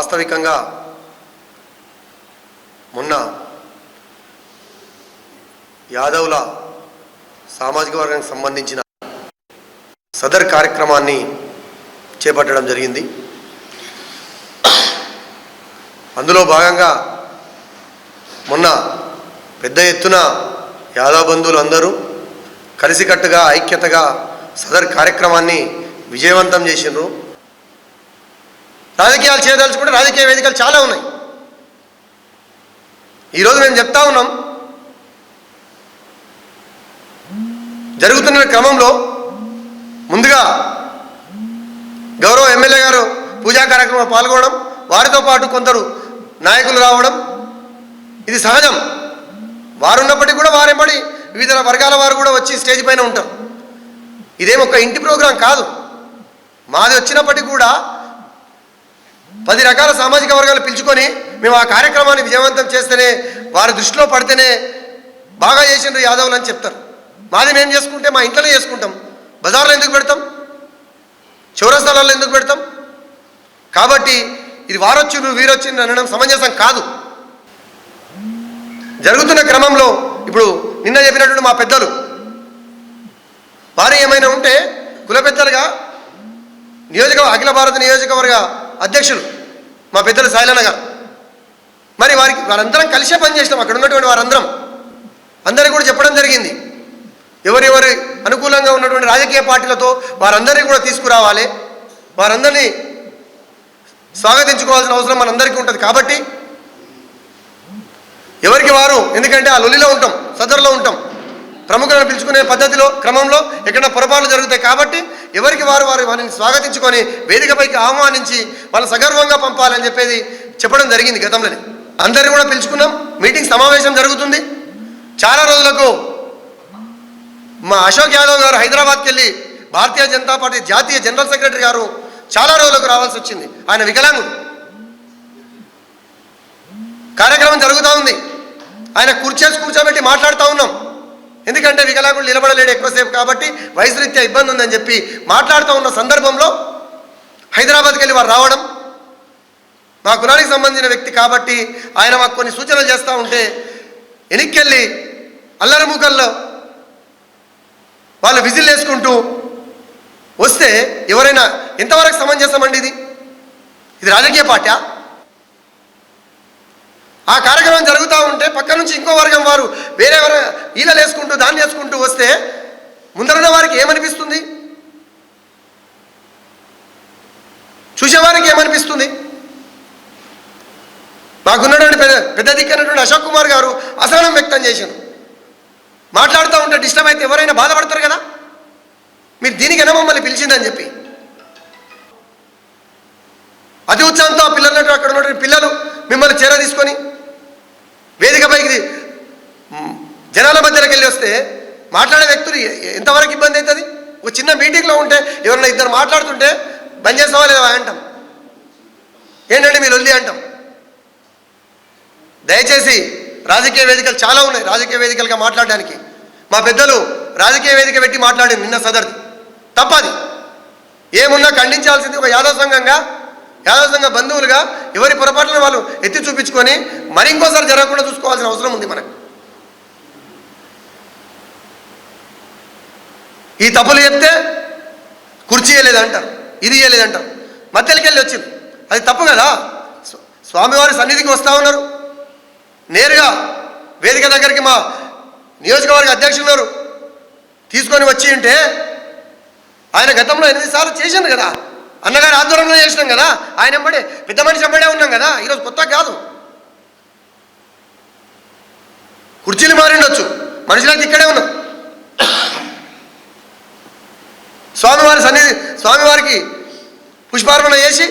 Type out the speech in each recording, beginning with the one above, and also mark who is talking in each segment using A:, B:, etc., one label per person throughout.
A: వాస్తవికంగా మొన్న యాదవుల సామాజిక వర్గానికి సంబంధించిన సదర్ కార్యక్రమాన్ని చేపట్టడం జరిగింది. అందులో భాగంగా మొన్న పెద్ద ఎత్తున యాదవ బంధువులు అందరూ కలిసికట్టుగా ఐక్యతగా సదర్ కార్యక్రమాన్ని విజయవంతం చేసినారు రాజకీయాలు చేయదలుచుకుంటే రాజకీయ వేదికలు చాలా ఉన్నాయి. ఈరోజు మేము చెప్తా ఉన్నాం జరుగుతున్న క్రమంలో ముందుగా గౌరవ ఎమ్మెల్యే గారు పూజా కార్యక్రమంలో పాల్గొనడం వారితో పాటు కొందరు నాయకులు రావడం ఇది సహజం. వారు ఉన్నప్పటికీ కూడా వారెంబడి వివిధ వర్గాల వారు కూడా వచ్చి స్టేజ్ పైన ఉంటారు. ఇదేం ఒక ఇంటి ప్రోగ్రాం కాదు. మాది వచ్చినప్పటికీ కూడా పది రకాల సామాజిక వర్గాలు పిలుచుకొని మేము ఆ కార్యక్రమాన్ని విజయవంతం చేస్తేనే వారి దృష్టిలో పడితేనే బాగా చేసిండ్రు యాదవులు అని చెప్తారు. మాది మేము చేసుకుంటే మా ఇంట్లోనే చేసుకుంటాం. బజార్లో ఎందుకు పెడతాం? చౌరస్థలాల్లో ఎందుకు పెడతాం? కాబట్టి ఇది వారొచ్చిండ్రు వీరొచ్చిండ్రు అనడం సమంజసం కాదు. జరుగుతున్న క్రమంలో ఇప్పుడు నిన్న చెప్పినటువంటి మా పెద్దలు వారు ఏమైనా ఉంటే కుల పెద్దలుగా నియోజక అఖిల భారత నియోజకవర్గ అధ్యక్షులు మా పెద్దలు సాయిలన్న గారు. మరి వారికి వారందరం కలిసే పనిచేసినాం అక్కడ ఉన్నటువంటి వారందరం. అందరికీ కూడా చెప్పడం జరిగింది. ఎవరెవరి అనుకూలంగా ఉన్నటువంటి రాజకీయ పార్టీలతో వారందరినీ కూడా తీసుకురావాలి. వారందరినీ స్వాగతించుకోవాల్సిన అవసరం మనందరికీ ఉంటుంది కాబట్టి ఎవరికి వారు ఎందుకంటే ఆ లొల్లిలో ఉంటాం సదరులో ఉంటాం. ప్రముఖులను పిలుచుకునే పద్ధతిలో క్రమంలో ఎక్కడ పొరపాట్లు జరుగుతాయి కాబట్టి ఎవరికి వారు వారు వారిని స్వాగతించుకొని వేదికపైకి ఆహ్వానించి వాళ్ళు సగర్వంగా పంపాలని చెప్పేది చెప్పడం జరిగింది గతంలోనే. అందరిని కూడా పిలుచుకున్నాం. మీటింగ్ సమావేశం జరుగుతుంది. చాలా రోజులకు మా అశోక్ యాదవ్ గారు హైదరాబాద్కి వెళ్ళి భారతీయ జనతా పార్టీ జాతీయ జనరల్ సెక్రటరీ గారు చాలా రోజులకు రావాల్సి వచ్చింది. ఆయన వికలాంగుడు. కార్యక్రమం జరుగుతూ ఉంది. ఆయన కూర్చేసి కూర్చోబెట్టి మాట్లాడుతూ ఉన్నాం. ఎందుకంటే వికలాంగుడు నిలబడలేడు ఎక్కువసేపు కాబట్టి వయసురీత్యా ఇబ్బంది ఉందని చెప్పి మాట్లాడుతూ ఉన్న సందర్భంలో హైదరాబాద్కి వెళ్ళి వారు రావడం మా కులానికి సంబంధించిన వ్యక్తి కాబట్టి ఆయన మాకు కొన్ని సూచనలు చేస్తూ ఉంటే వెనక్కెళ్ళి అల్లరముఖల్లో వాళ్ళు విజిల్ వేసుకుంటూ వస్తే ఎవరైనా ఎంతవరకు సమంజసమండి ఇది? ఇది రాజకీయ పార్టీ ఆ కార్యక్రమం జరుగుతూ ఉంటే పక్క నుంచి ఇంకో వర్గం వారు వేరే వర ఈలలు వేసుకుంటూ దాన్ని వేసుకుంటూ వస్తే ముందరున్న వారికి ఏమనిపిస్తుంది? చూసేవారికి ఏమనిపిస్తుంది? మాకున్నటువంటి పెద్ద పెద్ద దిక్కైనటువంటి అశోక్ కుమార్ గారు అసహనం వ్యక్తం చేశారు. మాట్లాడుతూ ఉంటే డిస్టర్బ్ అయితే ఎవరైనా బాధపడతారు కదా? మీరు దీనికైనా మమ్మల్ని పిలిచిందని చెప్పి. అతి ఉత్సాహంతో ఆ పిల్లలు అక్కడ ఉన్నటువంటి పిల్లలు మిమ్మల్ని చేర తీసుకొని పైకి జనాల మధ్యలోకి వెళ్ళి వస్తే మాట్లాడే వ్యక్తులు ఎంతవరకు ఇబ్బంది అవుతుంది? ఒక చిన్న మీటింగ్లో ఉంటే ఎవరైనా ఇద్దరు మాట్లాడుతుంటే బంద్ చేస్తావా లేదా అంటాం. ఏంటంటే మీరు వల్లి అంటాం. దయచేసి రాజకీయ వేదికలు చాలా ఉన్నాయి రాజకీయ వేదికలుగా మాట్లాడడానికి. మా పెద్దలు రాజకీయ వేదిక పెట్టి మాట్లాడారు నిన్న సదర్ది తప్పది. ఏమున్నా ఖండించాల్సింది ఒక యాదవ సంఘంగా యాదవ బంధువులుగా ఎవరి పొరపాట్లను వాళ్ళు ఎత్తి చూపించుకొని మరి ఇంకోసారి జరగకుండా చూసుకోవాల్సిన అవసరం ఉంది మనకు. ఈ తప్పులు చెప్తే కుర్చీ వేయలేదంటారు ఇది ఇవ్వలేదంటారు మధ్యలోకి వెళ్ళి వచ్చింది. అది తప్పు కదా? స్వామివారి సన్నిధికి వస్తూ ఉన్నారు. నేరుగా వేదిక దగ్గరికి మా నియోజకవర్గ అధ్యక్షులు ఉన్నారు. తీసుకొని వచ్చి ఉంటే ఆయన గతంలో ఎనిమిది సార్లు చేశాను కదా? అన్నగారి ఆధ్వర్యంలో చేసినాం కదా ఆయన ఎంబడే పెద్ద మనిషి ఎంబడే ఉన్నాం కదా ఈరోజు కొత్త కాదు. కుర్చీలు మారిండొచ్చు మనుషులకి ఇక్కడే ఉన్నాం. స్వామివారి సన్నిధి స్వామివారికి పుష్పార్పణ చేసి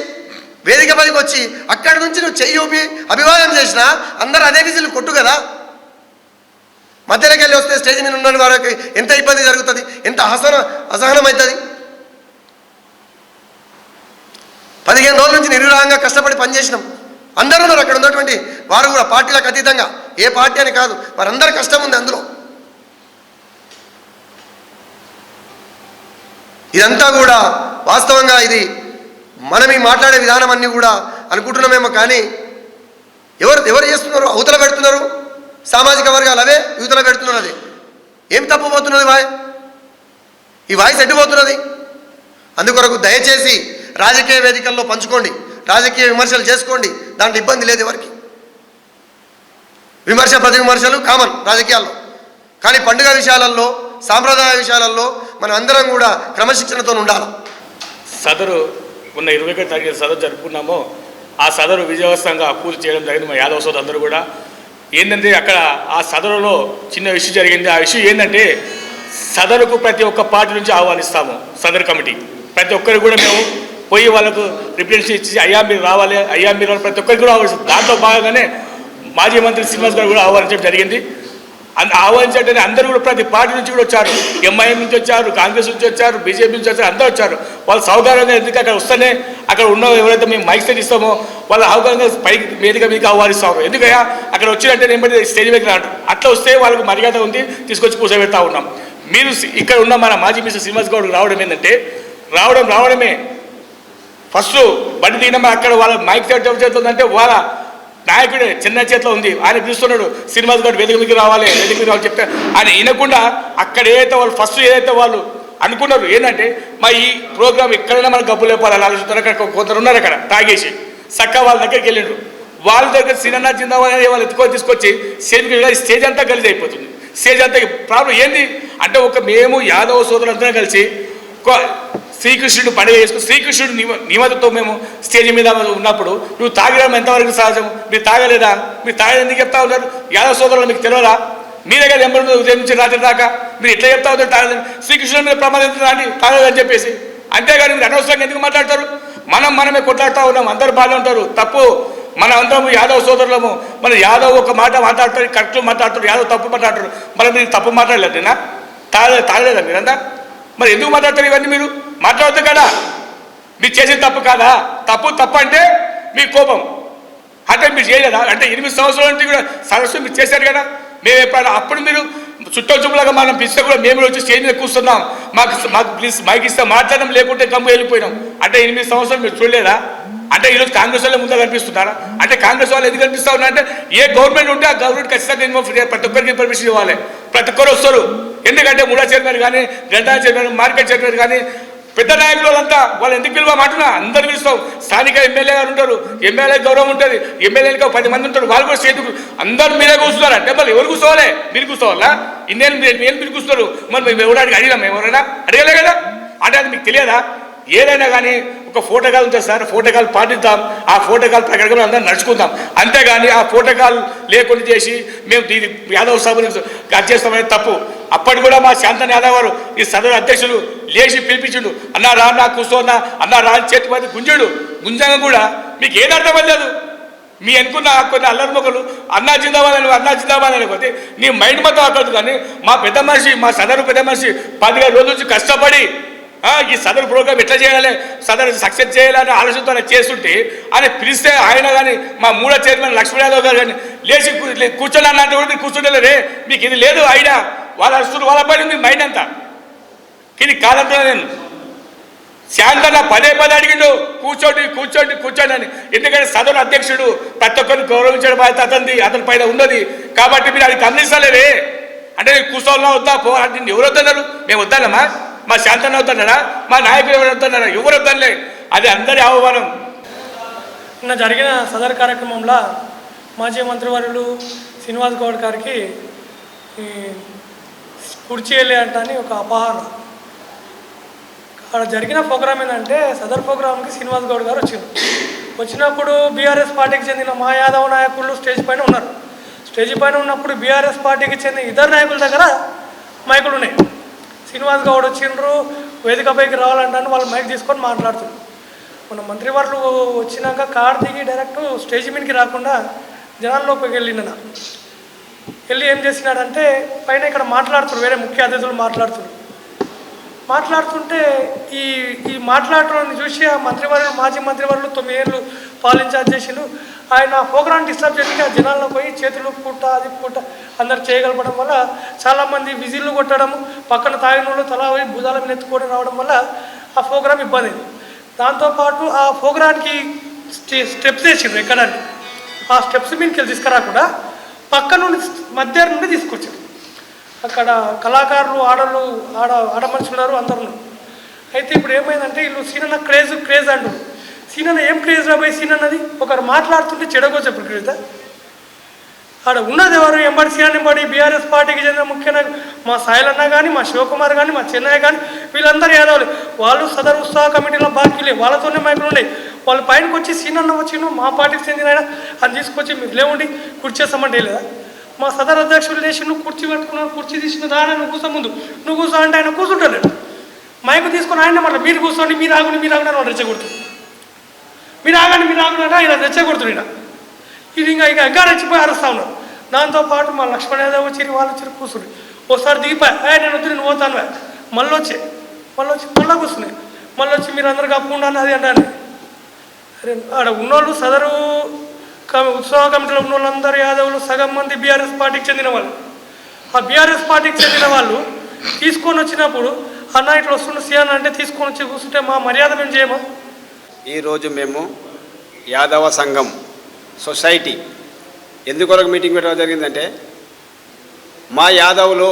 A: వేదిక పైకి వచ్చి అక్కడి నుంచి నువ్వు చెయ్యి ఊపి అభివాదం చేసినా అందరు అదే విజులు కొట్టు కదా. మధ్యలోకి వెళ్ళి వస్తే స్టేజ్ మీద ఉన్న వారికి ఎంత ఇబ్బంది జరుగుతుంది ఎంత అసహన అసహనం అవుతుంది పదిహేను రోజుల నుంచి నిర్విరాగంగా కష్టపడి పనిచేసినాం. అందరూ ఉన్నారు అక్కడ ఉన్నటువంటి వారు కూడా పార్టీలకు అతీతంగా. ఏ పార్టీ అని కాదు వారందరి కష్టం ఉంది అందులో. ఇదంతా కూడా వాస్తవంగా ఇది మనం ఈ మాట్లాడే విధానం అన్నీ కూడా అనుకుంటున్నామేమో కానీ ఎవరు ఎవరు చేస్తున్నారు? అవతల పెడుతున్నారు? సామాజిక వర్గాలు అవే యువతల పెడుతున్నారు అది. ఏం తప్పుపోతున్నది వాయ్? ఈ వాయిస్ ఎడ్డిపోతున్నది అందుకొరకు దయచేసి రాజకీయ వేదికల్లో పంచుకోండి రాజకీయ విమర్శలు చేసుకోండి దాంట్లో ఇబ్బంది లేదు ఎవరికి. విమర్శ ప్రతి విమర్శలు కామన్ రాజకీయాల్లో. కానీ పండుగ విషయాలలో సాంప్రదాయ విషయాలలో మనం అందరం కూడా క్రమశిక్షణతో ఉండాలి.
B: సదరు ఉన్న ఇరవై ఒకటి తారీఖు సదరు జరుపుకున్నామో. ఆ సదరు విజయవంతంగా పూర్తి చేయడం జరిగింది మా యాదవ సోదరు అందరూ కూడా. ఏంటంటే అక్కడ ఆ సదరులో చిన్న ఇష్యూ జరిగింది. ఆ ఇష్యూ ఏంటంటే సదరుకు ప్రతి ఒక్క పార్టీ నుంచి ఆహ్వానిస్తాము సదరు కమిటీ. ప్రతి ఒక్కరికి కూడా మేము పోయి వాళ్ళకు రిప్రజెంటేషన్ ఇచ్చి అయ్యా మీరు రావాలి అయ్యా మీరు రావాలి, ప్రతి ఒక్కరికి కూడా ఆహ్వానిస్తాం దాంతో భాగంగానే మాజీ మంత్రి శ్రీనివాస్ గారు కూడా ఆహ్వానించడం జరిగింది. అన్- ఆహ్వానించంటే అందరూ కూడా ప్రతి పార్టీ నుంచి కూడా వచ్చారు. ఎంఐఎం నుంచి వచ్చారు కాంగ్రెస్ నుంచి వచ్చారు బీజేపీ నుంచి వచ్చారు అందరూ వచ్చారు. వాళ్ళు సౌకర్యంగా ఎందుకు అక్కడ వస్తేనే అక్కడ ఉన్న ఎవరైతే మేము మైక్ సెట్ ఇస్తామో వాళ్ళు అవకాశంగా పైకి మీదుగా మీకు ఆహ్వానిస్తాము ఎందుకయ్యా? అక్కడ వచ్చినట్టే నేను బట్టి స్టేజ్ మీద రాడు అట్లా వస్తే వాళ్ళకు మర్యాద ఉంది తీసుకొచ్చి కూర్చోబెడతా ఉన్నాం. మీరు ఇక్కడ ఉన్న మన మాజీ మిస్టర్ శ్రీనివాస్ గౌడ్ రావడం ఏంటంటే రావడం రావడమే ఫస్ట్ బండి దిగిన అక్కడ వాళ్ళ మైక్ సెట్ చేస్తుందంటే వాళ్ళ నాయకుడే చిన్న చేతిలో ఉంది. ఆయన పిలుస్తున్నాడు సినిమాస్ గారు వెలుగులకి రావాలి వేదిక రావాలి చెప్తే ఆయన వినకుండా అక్కడ ఏదైతే వాళ్ళు ఫస్ట్ ఏదైతే వాళ్ళు అనుకున్నారు ఏంటంటే మా ఈ ప్రోగ్రామ్ ఎక్కడైనా మనకు గబ్బు లేపాలని ఆలోచిస్తున్నారు. అక్కడ కొందరు ఉన్నారు అక్కడ తాగేసి. చక్క వాళ్ళ దగ్గరికి వెళ్ళిండ్రు. వాళ్ళ దగ్గర సినిమా జిందాబాద్ అనేది వాళ్ళు ఎత్తుకొని తీసుకొచ్చి సేమికి స్టేజ్ అంతా కలిసి అయిపోతుంది. స్టేజ్ అంతా ప్రాబ్లం ఏంది? అంటే ఒక మేము యాదవ సోదరులందరం కలిసి శ్రీకృష్ణుడు పండుగ చేసుకుని శ్రీకృష్ణుడు నిమ నిమతతో మేము స్టేజ్ మీద ఉన్నప్పుడు నువ్వు తాగడం ఎంతవరకు సహజం? మీరు తాగలేదా? మీరు తాగలేదు ఎందుకు చెప్తా ఉన్నారు? యాదవ సోదరులు మీకు తెలియదా మీ దగ్గర ఎంబడి ఉదయం నుంచి రాత్రి దాకా. మీరు ఎట్లా చెప్తా ఉన్నారు తాగలేదు శ్రీకృష్ణుడు మీద ప్రమాదం రాండి తాగలేదని చెప్పేసి. అంతేగాని మీరు అనవసరంగా ఎందుకు మాట్లాడతారు? మనం మనమే కొట్లాడుతూ ఉన్నాం అందరు బాగా ఉంటారు. తప్పు. మన అందరం యాదవ్ సోదరులము. మన యాదవ్ ఒక మాట మాట్లాడతారు కరెక్ట్ మాట్లాడతారు యాదవ్ తప్పు మాట్లాడతారు మరి మీరు తప్పు మాట్లాడలేదు నేనా తాగలేదు తాగలేదా మీరంతా? మరి ఎందుకు మాట్లాడతారు ఇవన్నీ మీరు? మాట్లాడద్దు కదా. మీరు చేసేది తప్పు కాదా? తప్పు తప్పు అంటే మీ కోపం. అంటే మీరు చేయలేదా? అంటే ఎనిమిది సంవత్సరాల నుంచి కూడా సరస్సు మీరు చేశారు కదా. మేము ఎప్పుడైనా అప్పుడు మీరు చుట్టూ చూపులాగా మనం పిలిస్తే కూడా మేము వచ్చి స్టేజ్ మీద కూర్చున్నాం. మాకు మాకు ప్లీజ్ మైక్ ఇస్తే మాట్లాడడం లేకుంటే గమ్ము వెళ్ళిపోయినాం. అంటే ఎనిమిది సంవత్సరాలు మీరు చూడలేదా? అంటే ఈరోజు కాంగ్రెస్ వాళ్ళే ముందు కనిపిస్తున్నారా? అంటే కాంగ్రెస్ వాళ్ళు ఎందుకు కనిపిస్తా ఉన్నారంటే ఏ గవర్నమెంట్ ఉంటే ఆ గవర్నమెంట్ ఖచ్చితంగా ఇన్వాల్వ్ ప్రతి ఒక్కరికి పర్మిషన్ ఇవ్వాలి. ప్రతి ఒక్కరు వస్తారు. ఎందుకంటే మూడా చైర్మన్ కానీ గంటా చైర్మన్ మార్కెట్ చైర్మన్ కానీ పెద్ద నాయకులు వాళ్ళంతా వాళ్ళు ఎందుకు పిలవమంటున్నా అందరు పిలుస్తాం. స్థానిక ఎమ్మెల్యే గారు ఉంటారు ఎమ్మెల్యే గౌరవం ఉంటుంది ఎమ్మెల్యేలకు పది మంది ఉంటారు వాళ్ళు కూడా చేతుకు అందరు మీరే కూర్చున్నారు. అంటే మళ్ళీ ఎవరు కూర్చోవాలి? మీరు కూర్చోవాలా? ఇన్నేళ్ళు మీరు మీరు మీరు కూర్చున్నారు. మరి మేము అడిగినా అడిగినాం ఎవరైనా? అడగలే కదా? అంటే అది మీకు తెలియదా? ఏదైనా కానీ ఒక ఫోటోకాల్ ఉంటుంది సార్ ఫోటోకాల్ పాటిద్దాం. ఆ ఫోటోకాల్ ప్రకారం అందరం నడుచుకుందాం. అంతేగాని ఆ ఫోటోకాల్ లేకుండా చేసి మేము దీని యాదవ్ సభను కట్ చేస్తామనేది తప్పు. అప్పటి కూడా మా శాంతన్ యాదవ్ గారు ఈ సదరు అధ్యక్షులు లేచి పిలిపించుడు. అన్నా రా నా కూర్చోన్నా అన్నా రా చేతి పది గుంజుడు. గుంజంగా కూడా మీకు ఏది అర్థమయ్యలేదు మీ అనుకున్న కొన్ని అల్లరి మొక్కలు అన్నా జిందాబాద్ అని అన్నా జిందాబాద్ అనుకోతే నీ మైండ్ మొత్తం అక్కడదు కానీ మా పెద్ద మనిషి మా సదరు పెద్ద మనిషి పదిహేను రోజుల నుంచి కష్టపడి ఈ సదరు ప్రోగ్రామ్ ఎట్లా చేయాలి? సదరు సక్సెస్ చేయాలని ఆలోచనతో చేస్తుంటే ఆయన పిలిస్తే ఆయన కానీ మా మూడో చైర్మన్ లక్ష్మీ యాదవ్ గారు కానీ లేచి కూ- అన్నట్టు కూడా మీరు కూర్చుంటలేరే మీకు ఇది లేదు ఐడియా వాళ్ళ అరుస్తున్నారు వాళ్ళ పని మీ మైండ్ అంతా. ఇది కాదంటున్నా నేను. శాంతన్న పదే పదే అడిగిండు కూర్చోండి కూర్చోండి కూర్చోండి అని. ఎందుకంటే సదరు అధ్యక్షుడు ప్రతి ఒక్కరిని గౌరవించడం బాధ్యత అతనిది అతని పైన ఉన్నది. కాబట్టి మీరు అది గమనిస్తలేరే. అంటే నేను కూర్చోవాలా వద్దా పో అంటే ఎవరు వద్దన్నారు? మేము వద్దానమ్మా మా శాంతన్న అవుతున్నాడా? మా నాయకులు ఎవరు అవుతున్నాడా? ఎవరు వద్దనలే అది అందరి ఆహ్వానం.
C: నిన్న జరిగిన సదర్ కార్యక్రమంలో మాజీ మంత్రివర్యులు శ్రీనివాస్ గౌడ్ గారికి ఈ కుర్చీ వెళ్ళే అంటని ఒక అపహరణ. అక్కడ జరిగిన ప్రోగ్రామ్ ఏంటంటే సదర్ ప్రోగ్రామ్కి శ్రీనివాస్ గౌడ్ గారు వచ్చింది వచ్చినప్పుడు బీఆర్ఎస్ పార్టీకి చెందిన మా యాదవ్ నాయకులు స్టేజ్ పైన ఉన్నారు. స్టేజ్ పైన ఉన్నప్పుడు బీఆర్ఎస్ పార్టీకి చెందిన ఇతర నాయకుల దగ్గర మైకులు ఉన్నాయి శ్రీనివాస్ గౌడ్ వచ్చిండ్రు వేదికపైకి రావాలంటాను వాళ్ళు మైక్ తీసుకొని మాట్లాడుతున్నారు. మన మంత్రివర్లు వచ్చినాక కార్ దిగి డైరెక్ట్ స్టేజ్ మీదకి రాకుండా జనాల్లోకి వెళ్ళిన వెళ్ళి ఏం చేసినాడంటే పైన ఇక్కడ మాట్లాడుతున్నారు వేరే ముఖ్య అతిథులు మాట్లాడుతున్నారు. మాట్లాడుతుంటే ఈ ఈ మాట్లాడటాన్ని చూసి ఆ మంత్రివర్యులు మాజీ మంత్రివర్యులు తొమ్మిది ఏళ్ళు పాలించార్జ్ చేసిండు ఆయన ప్రోగ్రామ్ డిస్టర్బ్ చేసి ఆ జనాల్లో పోయి చేతులు పూట అది పూట అందరు చేయగలపడం వల్ల చాలామంది విజిల్లు కొట్టడం పక్కన తాగిన తలా పోయి భుజాల మీద ఎత్తుకొని రావడం వల్ల ఆ ప్రోగ్రామ్ ఇబ్బంది అయింది. దాంతోపాటు ఆ ప్రోగ్రామ్కి స్టెప్స్ వేసిండ్రు ఎక్కడానికి ఆ స్టెప్స్ మీదకి వెళ్ళి తీసుకురాకుండా పక్క నుండి మధ్య నుండి తీసుకొచ్చారు. అక్కడ కళాకారులు ఆడలు ఆడ ఆడ మనుషులు ఉన్నారు అందరు. ఉన్నారు అయితే ఇప్పుడు ఏమైందంటే వీళ్ళు సీనన్న క్రేజ్ క్రేజ్ అంటారు సీనన్న ఏం క్రేజ్ రాబోయే సీనన్నది? ఒకరు మాట్లాడుతుంటే చెడగొచ్చే క్రేజ్ ఆడ ఉన్నది ఎవరు? ఎంబడి సీనన్ ఎంబడి బీఆర్ఎస్ పార్టీకి చెందిన ముఖ్యంగా మా సాయిలన్న కానీ మా శివకుమార్ కానీ మా చెన్నయ్య కానీ వీళ్ళందరూ యాదవులు. వాళ్ళు సదర్ ఉత్సాహ కమిటీలో బాకీలే వాళ్ళతోనే మైకులు ఉన్నాయి వాళ్ళు పైనకి వచ్చి సీనన్న వచ్చిన మా పార్టీకి చెందిన ఆయన అది తీసుకొచ్చి మీరు లేవండి కూర్చేస్తామంటే లేదా? మా సదర్ అధ్యక్షుడు లేచి నువ్వు కుర్చీ పట్టుకున్నావు కుర్చీ తీసిన దాని నువ్వు కూర్చో ముందు. నువ్వు కూర్చో అంటే ఆయన కూర్చుంటలేడు. మైకు తీసుకొని ఆయన మళ్ళీ మీరు కూర్చోండి మీరు ఆగుని మీరు ఆగుని అని రెచ్చగొడుతుంది మీరు ఆగండి మీరు ఆగండి అంటే ఆయన రెచ్చగొడుతుంది ఈయన. ఇది ఇంకా ఇంకా ఇంకా రెచ్చిపోయి అరుస్తా ఉన్నారు దాంతో పాటు మా లక్ష్మణ్ యాదవ్ వచ్చి వాళ్ళు వచ్చి కూర్చుని ఒకసారి దిగిపోయి నేను వద్దు నేను పోతాను మళ్ళీ వచ్చి మళ్ళీ వచ్చి మళ్ళీ కూర్చున్నాయి మళ్ళీ వచ్చి మీరు అందరు కప్పుకుండా అది అంటే అరే ఆడ ఉన్నోళ్ళు సదరు ఉత్సవ కమిటీలో ఉన్న వాళ్ళందరూ యాదవులు సగం మంది బీఆర్ఎస్ పార్టీకి చెందిన వాళ్ళు. ఆ బీఆర్ఎస్ పార్టీకి చెందిన వాళ్ళు తీసుకొని వచ్చినప్పుడు అన్న ఇట్లా వస్తున్న సీఎన్ అంటే తీసుకొని వచ్చి కూర్చుంటే మా మర్యాద మేము చేయమా?
D: ఈరోజు మేము యాదవ సంఘం సొసైటీ ఎందుకొరకు మీటింగ్ పెట్టడం జరిగిందంటే మా యాదవులు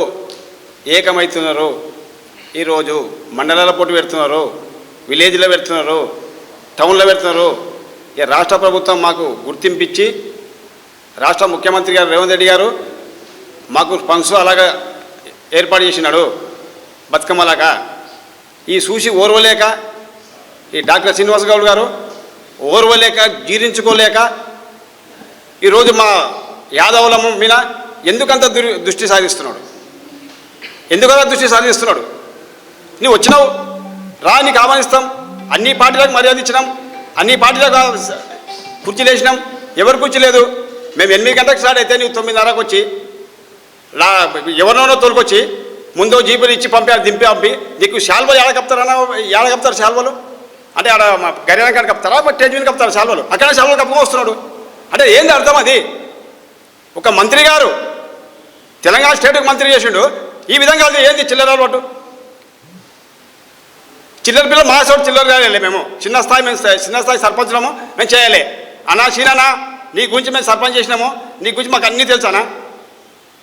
D: ఏకమవుతున్నారు ఈరోజు మండలాల పోటీ పెడుతున్నారు విలేజ్లో పెడుతున్నారు టౌన్లో పెడుతున్నారు రాష్ట్ర ప్రభుత్వం మాకు గుర్తింపిచ్చి రాష్ట్ర ముఖ్యమంత్రి గారు రేవంత్ రెడ్డి గారు మాకు ఫండ్స్ అలాగా ఏర్పాటు చేసినాడు బతుకమ్మలాగా. ఈ చూసి ఓర్వలేక ఈ డాక్టర్ శ్రీనివాస్ గౌడ్ గారు ఓర్వలేక జీర్ణించుకోలేక ఈరోజు మా యాదవుల మీద ఎందుకంత దృష్టి సాధిస్తున్నాడు ఎందుకంత దృష్టి సాధిస్తున్నాడు నువ్వు వచ్చినావు రా నీకు ఆహ్వానిస్తాం అన్ని పార్టీలకు మర్యాద ఇచ్చినాం అన్ని పార్టీలకు కుర్చీలు వేసినాం ఎవరు కుర్చీ లేదు? మేము ఎనిమిది గంటలకు స్టార్ట్ అయితే నువ్వు తొమ్మిదిన్నరకు వచ్చి లా ఎవరినోనో తోలుకొచ్చి ముందు జీపులు ఇచ్చి పంపారు దింపి పంపి. నీకు శాల్వలు ఏడ కప్తారన్నా ఏడ కప్తారు శాల్వలు? అంటే ఆడ మా గరియాన కాడ కప్తారా మా స్టేజ్ మీద కప్తారు శాల్వలు? అక్కడ శాల్వలు కప్పుకొని వస్తున్నాడు. అంటే ఏంది అర్థం అది? ఒక మంత్రి గారు తెలంగాణ స్టేట్కి మంత్రి చేసిండు. ఈ విధంగా అది ఏంది చిల్లరాలు పట్టు చిల్లర పిల్ల మా చోటు చిల్లర కాలేదు మేము. చిన్న స్థాయి మేము చిన్న స్థాయి సర్పంచులము మేము చేయాలి. అన్నా సీనానా నీ గురించి మేము సర్పంచ్ చేసినాము. నీ గురించి మాకు అన్నీ తెలుసానా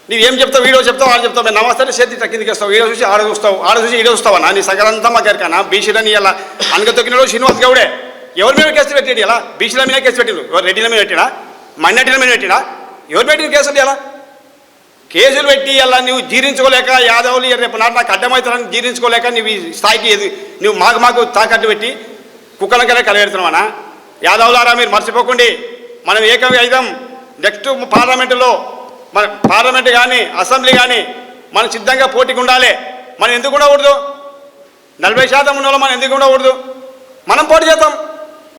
D: నీవు ఏం చెప్తావు వీడియో చెప్తావు ఆడ చెప్తావు. మేము నమస్తే చేతి ఇట్లా వస్తావు వీడియో చూసి ఆడ చూస్తావు ఆడ చూసి వీడియో చూస్తావా నీ సగరంతా మాకు ఎరకనా బీసీలని ఇలా అనగ తొక్కినాడు శ్రీనివాస్ గౌడే. ఎవరి మీద కేసు పెట్టాడు ఇలా? బీసీల మీద కేసు పెట్టిండు. ఎవరు రెడ్డిల మీద పెట్టినా మైనార్టీల మీద పెట్టినా ఎవరు పెట్టిన కేసులు ఇలా? కేసులు పెట్టి అలా నువ్వు జీర్ణించుకోలేక యాదవులు రేపు నాడు నాకు అడ్డమవుతారని జీర్ణించుకోలేక నువ్వు ఈ స్థాయికి నువ్వు మాకు మాకు తాకట్టు పెట్టి కుక్కలకనే కలగెడుతున్నావనా? యాదవులారా మీరు మర్చిపోకండి. మనం ఏకం అయిదాం. నెక్స్ట్ పార్లమెంటులో మన పార్లమెంట్ కానీ అసెంబ్లీ కానీ మనం సిద్ధంగా పోటీకి ఉండాలి. మనం ఎందుకు ఉండకూడదు? నలభై శాతం ఉన్న వాళ్ళు మనం ఎందుకు ఉండకూడదు? మనం పోటీ చేద్దాం.